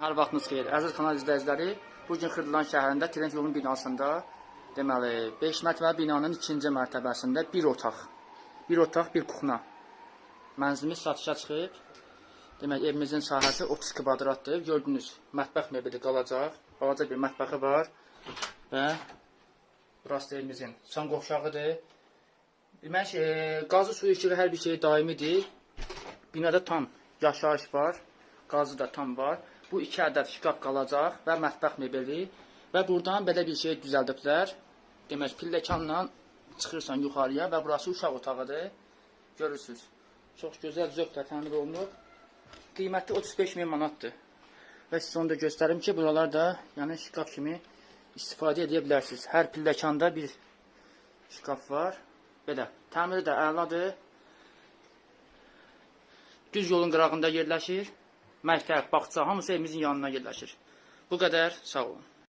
Hər vaxtınız xeyir. Əziz kanal izləyiciləri, bu gün Xırdalan şəhərində Trend yolun binasında, deməli, 5 mərtəbəli binanın ikinci mərtəbəsində bir otaq, bir otaq, bir kuxna. Mənzilimiz satışa çıxıb. Demək, evimizin sahəsi 30 kvadratdır. Gördünüz, mətbəx mebeli qalacaq. Balaca bir mətbəxi var və burası da evimizin son qovşağıdır. Demək, e, qazı suyu işığı hər bir şey daimidir. Binada tam yaşayış var. Qazı da tam var. Bu iki ədəd şkaf qalacaq və mətbəx mebeli və buradan belə bir şey düzəldiblər. Demək, pilləkanla çıxırsan yuxarıya və burası uşaq otağıdır. Görürsüz. Çox gözəl zövqlə təmir olunub. Qiyməti 35 min manatdır. Və sizə onu da göstərim ki, buralar da yəni şkaf kimi istifadə edə bilərsiniz. Hər pilləkanda bir şkaf var. Belə. Təmiri də əladır. Düz yolun qırağında yerləşir. Məktəb, bağça hamısı evimizin yanına yerləşir. Bu qədər. Sağ olun.